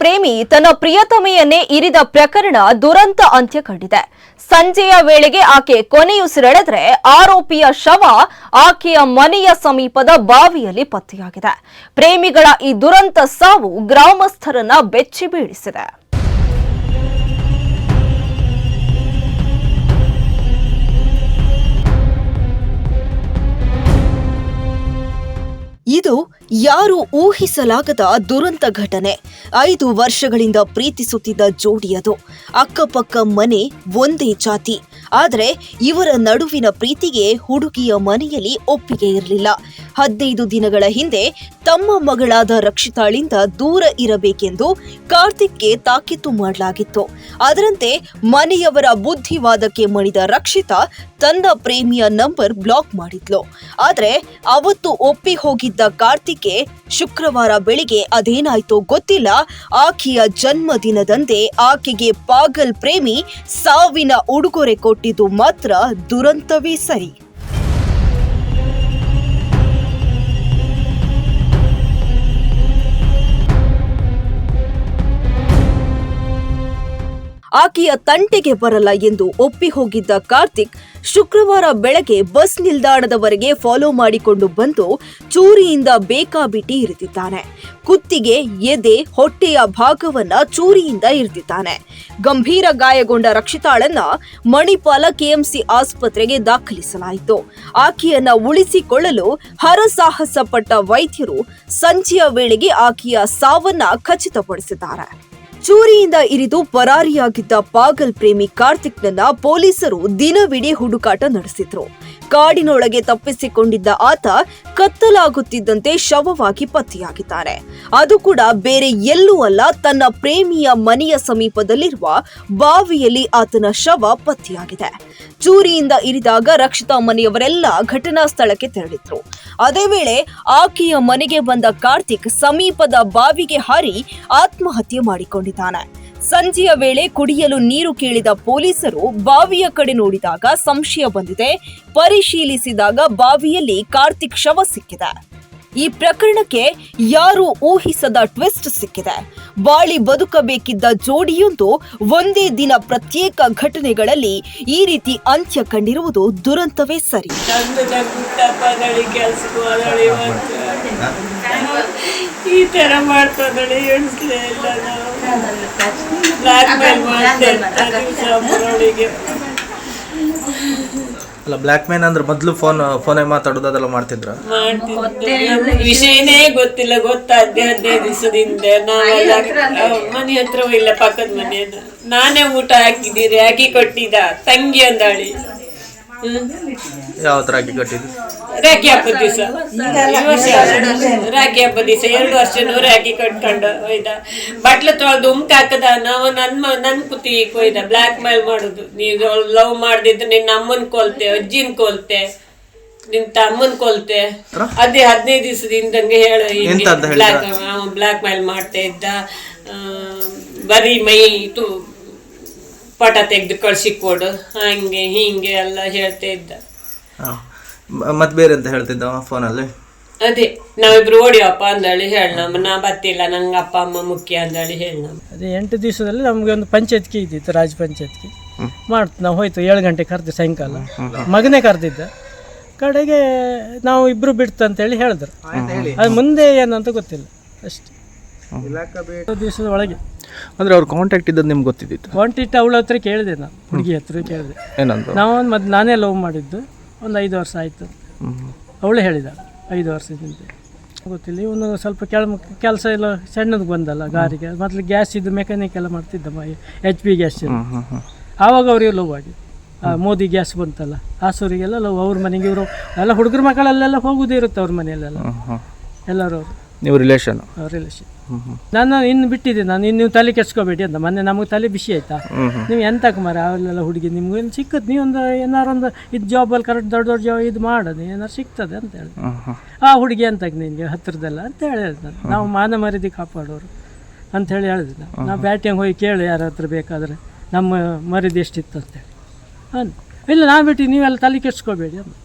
ಪ್ರೇಮಿ ತನ್ನ ಪ್ರಿಯತಮೆಯನ್ನೇ ಇರಿದ ಪ್ರಕರಣ ದುರಂತ ಅಂತ್ಯ ಕಂಡಿದೆ ಸಂಜೆಯ ವೇಳೆಗೆ ಆಕೆ ಕೊನೆಯುಸಿರೆಳೆದ್ರೆ ಆರೋಪಿಯ ಶವ ಆಕೆಯ ಮನೆಯ ಸಮೀಪದ ಬಾವಿಯಲ್ಲಿ ಪತ್ತೆಯಾಗಿದೆ. ಪ್ರೇಮಿಗಳ ಈ ದುರಂತ ಸಾವು ಗ್ರಾಮಸ್ಥರನ್ನ ಬೆಚ್ಚಿ ಬೀಳಿಸಿದೆ ಯಾರು ಊಹಿಸಲಾಗದ ದುರಂತ ಘಟನೆ? ಐದು ವರ್ಷಗಳಿಂದ ಪ್ರೀತಿಸುತ್ತಿದ್ದ ಜೋಡಿಯದು ಅಕ್ಕಪಕ್ಕ ಮನೆ ಒಂದೇ ಜಾತಿ. ಆದರೆ ಇವರ ನಡುವಿನ ಪ್ರೀತಿಗೆ ಹುಡುಗಿಯ ಮನೆಯಲ್ಲಿ ಒಪ್ಪಿಗೆ ಇರಲಿಲ್ಲ. ಹದಿನೈದು ದಿನಗಳ ಹಿಂದೆ ತಮ್ಮ ಮಗಳಾದ ರಕ್ಷಿತಾಳಿಂದ ದೂರ ಇರಬೇಕೆಂದು ಕಾರ್ತಿಕ್ಗೆ ತಾಕೀತು ಮಾಡಲಾಗಿತ್ತು. ಅದರಂತೆ ಮನೆಯವರ ಬುದ್ಧಿವಾದಕ್ಕೆ ಮಣಿದ ರಕ್ಷಿತಾ ತನ್ನ ಪ್ರೇಮಿಯ ನಂಬರ್ ಬ್ಲಾಕ್ ಮಾಡಿದ್ಲು. ಆದರೆ ಅವತ್ತು ಒಪ್ಪಿ ಹೋಗಿದ್ದ ಕಾರ್ತಿಕ್ಗೆ ಶುಕ್ರವಾರ ಬೆಳಿಗ್ಗೆ ಅದೇನಾಯ್ತೋ ಗೊತ್ತಿಲ್ಲ. ಆಕೆಯ ಜನ್ಮದಿನದಂದೇ ಆಕೆಗೆ ಪಾಗಲ್ ಪ್ರೇಮಿ ಸಾವಿನ ಉಡುಗೊರೆ ಕೊಟ್ಟಿದ್ದು ಮಾತ್ರ ದುರಂತವೇ ಸರಿ. ಆಕೆಯ ತಂಟೆಗೆ ಬರಲ್ಲ ಎಂದು ಒಪ್ಪಿ ಹೋಗಿದ್ದ ಕಾರ್ತಿಕ್ ಶುಕ್ರವಾರ ಬೆಳಗ್ಗೆ ಬಸ್ ನಿಲ್ದಾಣದವರೆಗೆ ಫಾಲೋ ಮಾಡಿಕೊಂಡು ಬಂದು ಚೂರಿಯಿಂದ ಬೇಕಾಬಿಟ್ಟಿ ಇರಿದಿದ್ದಾನೆ ಕುತ್ತಿಗೆ, ಎದೆ, ಹೊಟ್ಟೆಯ ಭಾಗವನ್ನ ಚೂರಿಯಿಂದ ಇರಿದಿದ್ದಾನೆ ಗಂಭೀರ ಗಾಯಗೊಂಡ ರಕ್ಷಿತಾಳನ್ನ ಮಣಿಪಾಲ ಕೆಎಂಸಿ ಆಸ್ಪತ್ರೆಗೆ ದಾಖಲಿಸಲಾಯಿತು. ಆಕೆಯನ್ನ ಉಳಿಸಿಕೊಳ್ಳಲು ಹರಸಾಹಸ ಪಟ್ಟ ವೈದ್ಯರು ಸಂಜೆಯ ವೇಳೆಗೆ ಆಕೆಯ ಸಾವನ್ನ ಖಚಿತಪಡಿಸಿದ್ದಾರೆ. ಚೂರಿಯಿಂದ ಇರಿದು ಪರಾರಿಯಾಗಿದ್ದ ಪಾಗಲ್ ಪ್ರೇಮಿ ಕಾರ್ತಿಕ್ನನ್ನ ಪೊಲೀಸರು ದಿನವಿಡೀ ಹುಡುಕಾಟ ನಡೆಸಿದ್ರು. ಕಾಡಿನೊಳಗೆ ತಪ್ಪಿಸಿಕೊಂಡಿದ್ದ ಆತ ಕತ್ತಲಾಗುತ್ತಿದ್ದಂತೆ ಶವವಾಗಿ ಪತ್ತೆಯಾಗಿದ್ದಾರೆ ಅದು ಕೂಡ ಬೇರೆ ಎಲ್ಲೂ ಅಲ್ಲ, ತನ್ನ ಪ್ರೇಮಿಯ ಮನೆಯ ಸಮೀಪದಲ್ಲಿರುವ ಬಾವಿಯಲ್ಲಿ ಆತನ ಶವ ಪತ್ತೆಯಾಗಿದೆ. ಚೂರಿಯಿಂದ ಇರಿದಾಗ ರಕ್ಷಿತಾ ಮನೆಯವರೆಲ್ಲ ಘಟನಾ ಸ್ಥಳಕ್ಕೆ ತೆರಳಿದ್ರು. ಅದೇ ವೇಳೆ ಆಕೆಯ ಮನೆಗೆ ಬಂದ ಕಾರ್ತಿಕ್ ಸಮೀಪದ ಬಾವಿಗೆ ಹಾರಿ ಆತ್ಮಹತ್ಯೆ ಮಾಡಿಕೊಂಡಿದ್ದಾನೆ. ಸಂಜೆಯ ವೇಳೆ ಕುಡಿಯಲು ನೀರು ಕೇಳಿದ ಪೊಲೀಸರು ಬಾವಿಯ ಕಡೆ ನೋಡಿದಾಗ ಸಂಶಯ ಬಂದಿದೆ. ಪರಿಶೀಲಿಸಿದಾಗ ಬಾವಿಯಲ್ಲಿ ಕಾರ್ತಿಕ್ ಶವ ಸಿಕ್ಕಿದೆ. ಈ ಪ್ರಕರಣಕ್ಕೆ ಯಾರು ಊಹಿಸದ ಟ್ವಿಸ್ಟ್ ಸಿಕ್ಕಿದೆ. ಬಾಳಿ ಬದುಕಬೇಕಿದ್ದ ಜೋಡಿಯೊಂದು ಒಂದೇ ದಿನ ಪ್ರತ್ಯೇಕ ಘಟನೆಗಳಲ್ಲಿ ಈ ರೀತಿ ಅಂತ್ಯ ಕಂಡಿರುವುದು ದುರಂತವೇ ಸರಿ. ಈ ತರ ಮಾಡ್ತದಳೆ ಎಣಿಸ್ಲೇ ಇಲ್ಲ ನಾವು ಬ್ಲಾಕ್ ಮೇಲ್ ಅಲ್ಲ ಬ್ಲ್ಯಾಕ್ ಮ್ಯಾನ್ ಅಂದ್ರೆ ಮೊದಲು ಫೋನ್ ಫೋನೇ ಮಾತಾಡೋದು ಅದೆಲ್ಲ ಮಾಡ್ತಿದ್ರ? ವಿಷಯನೇ ಗೊತ್ತಿಲ್ಲ ಗೊತ್ತಾದ್ದೆ ಹದಿನೈದು ದಿವಸದಿಂದ. ನಾವೆಲ್ಲ ಮನೆ ಹತ್ರ ಇಲ್ಲ ಪಕ್ಕದ ಮನೆಯದು ನಾನೇ ಊಟ ಹಾಕಿದ್ದೀರಿ ಹಾಕಿ ಕೊಟ್ಟಿದ್ದ ತಂಗಿ ಅಂದಾಳಿ. ಯಾವ ತರ ಅಡ್ಡಿ ಕಟ್ಟಿದ್ದು? ರಾಖಿ ಹಬ್ಬದ ದಿವಸ. ಈ ವರ್ಷ ರಾಖಿ ಹಬ್ಬದ ದಿವಸ. ಎರಡು ವರ್ಷನೂ ರಾಖಿ ಕಟ್ಕೊಂಡು ಹೋಯ್ದ ಬಟ್ಲು ತೊಳೆದು ಉಮ್ಕ ಹಾಕದ. ನಾವು ನನ್ನ ಮ- ನನ್ ಕುತಿ ಕೊಯ್ದ ಬ್ಲಾಕ್ ಮೇಲ್ ಮಾಡುದು. ನೀವು ಲವ್ ಮಾಡ್ದಿದ್ರೆ ನಿನ್ನ ಅಮ್ಮನ್ ಕೊಲ್ತೆ ಅಜ್ಜಿನ್ ಕೊಲ್ತೆ ನಿನ್ ತಮ್ಮನ್ ಕೊಲ್ತೆ. ಅದೇ ಹದಿನೈದು ದಿವಸದಿಂದಂಗೆ ಹೇಳ? ಬ್ಲಾಕ್ ಬ್ಲಾಕ್ ಮೇಲ್ ಮಾಡ್ತಾ ಇದ್ದ. ಬರೀ ಮೈ ತು ಪಟ ತೆಗೆದು ಕಳ್ಸಿಕೊಡು ಹಂಗೆ ಹಿಂಗೆ ಎಲ್ಲ ಹೇಳ್ತಾ ಇದ್ದ. ಹಾಂ. ಮತ್ತೆ ಬೇರೆ ಅಂತ ಹೇಳ್ತಿದ್ದ ಫೋನಲ್ಲಿ? ಅದೇ ನಾವಿಬ್ರು ಓಡಿಯಪ್ಪ ಅಂದಳಿ ಹೇಳ ನಾ ಬತ್ತಿಲ್ಲ ನಂಗೆ ಅಪ್ಪ ಅಮ್ಮ ಮುಖ್ಯ ಅಂದಳಿ ಹೇಳಿ ನಮ್ಮ. ಅದೇ ಎಂಟು ದಿವಸದಲ್ಲಿ ನಮಗೆ ಒಂದು ಪಂಚಾಯತ್ಗೆ ಇದ್ದಿತ್ತು ರಾಜ ಪಂಚಾಯತ್ಗೆ. ಮಾಡ್ತು ನಾವು ಹೋಯ್ತು ಏಳು ಗಂಟೆ ಕರೆದು ಸಾಯಂಕಾಲ. ಮಗನೇ ಕರೆದಿದ್ದ. ಕಡೆಗೆ ನಾವು ಇಬ್ರು ಬಿಡ್ತು ಅಂತೇಳಿ ಹೇಳಿದ್ರು. ಅದು ಮುಂದೆ ಏನಂತ ಗೊತ್ತಿಲ್ಲ ಅಷ್ಟೇ. ದಿವಸದ ಒಳಗೆ. ಅಂದ್ರೆ ಅವ್ರ ಕಾಂಟ್ಯಾಕ್ಟ್ ಇದ್ದದ್ದು ನಿಮ್ಗೆ ಗೊತ್ತಿದ್ದಿತ್ತು? ಕಾಂಟ್ಯಾಕ್ಟ್ ಅವಳ ಹತ್ರ ಕೇಳಿದೆ ನಾ ಹುಡುಗಿ ಹತ್ರ ಕೇಳಿದೆ. ನಾವು ನಾನೇ ಲವ್ ಮಾಡಿದ್ದು ಒಂದು ಐದು ವರ್ಷ ಆಯಿತು. ಅವಳು ಹೇಳಿದ ಐದು ವರ್ಷದಿಂದ ಗೊತ್ತಿಲ್ಲ ಇವನು ಸ್ವಲ್ಪ ಕೆಳ ಕೆಲಸ ಎಲ್ಲ ಸಣ್ಣದು ಬಂದಲ್ಲ ಗಾರಿಗೆ ಮೊದಲು ಗ್ಯಾಸ್ ಇದು ಮೆಕ್ಯಾನಿಕ್ ಎಲ್ಲ ಮಾಡ್ತಿದ್ದ ಎಚ್ ಪಿ ಗ್ಯಾಸ್ ಆವಾಗ ಅವ್ರಿಗೆ ಲವ್ ಆಗಿ. ಮೋದಿ ಗ್ಯಾಸ್ ಬಂತಲ್ಲ ಹಾಸೂರಿಗೆಲ್ಲ ಲವ್ ಅವ್ರ ಮನೆಗೆ ಇವರು ಎಲ್ಲ ಹುಡುಗರ ಮಕ್ಕಳಲ್ಲೆಲ್ಲ ಹೋಗೋದೇ ಇರುತ್ತೆ ಅವ್ರ ಮನೆಯಲ್ಲೆಲ್ಲ. ಎಲ್ಲರೂ ಅವರು. ನೀವು ರಿಲೇಷನ್ ರಿಲೇಷನ್ ನಾನು ಇನ್ನು ಬಿಟ್ಟಿದ್ದೆ ನಾನು ಇನ್ನು ನೀವು ತಲೆ ಕೆಡ್ಸ್ಕೋಬೇಡಿ ಅಂತ. ಮೊನ್ನೆ ನಮಗೆ ತಲೆ ಬಿಸಿ ಆಯ್ತಾ? ನೀವು ಎಂತ ಕುಮಾರ ಅವೆಲ್ಲ ಹುಡುಗಿ ನಿಮ್ಗೆ ಏನು ಸಿಕ್ಕದ್ ನೀವೊಂದು ಏನಾರೊಂದು ಇದು ಜಾಬಲ್ಲಿ ಕರೆಕ್ಟ್ ದೊಡ್ಡ ದೊಡ್ಡ ಜಾಬ್ ಇದು ಮಾಡೋದು ಏನಾರು ಸಿಗ್ತದೆ ಅಂತ ಹೇಳಿ. ಆ ಹುಡುಗಿ ಅಂತ ನಿನಗೆ ಹತ್ತಿರದಲ್ಲ ಅಂತ ಹೇಳಿ ನಾವು ಮಾನ ಮರ್ಯಾದೆ ಕಾಪಾಡೋರು ಅಂತ ಹೇಳಿ ನಾವು ಬ್ಯಾಟಿಂಗ್ ಹೋಗಿ ಕೇಳಿ ಯಾರ ಹತ್ರ ಬೇಕಾದರೆ ನಮ್ಮ ಮರ್ಯಾದೆ ಎಷ್ಟಿತ್ತು ಅಂತೇಳಿ ಹಾಂ ಇಲ್ಲ ನಾನು ಬಿಟ್ಟು ನೀವೆಲ್ಲ ತಲೆ ಕೆಡ್ಸ್ಕೋಬೇಡಿ ಅಂತ.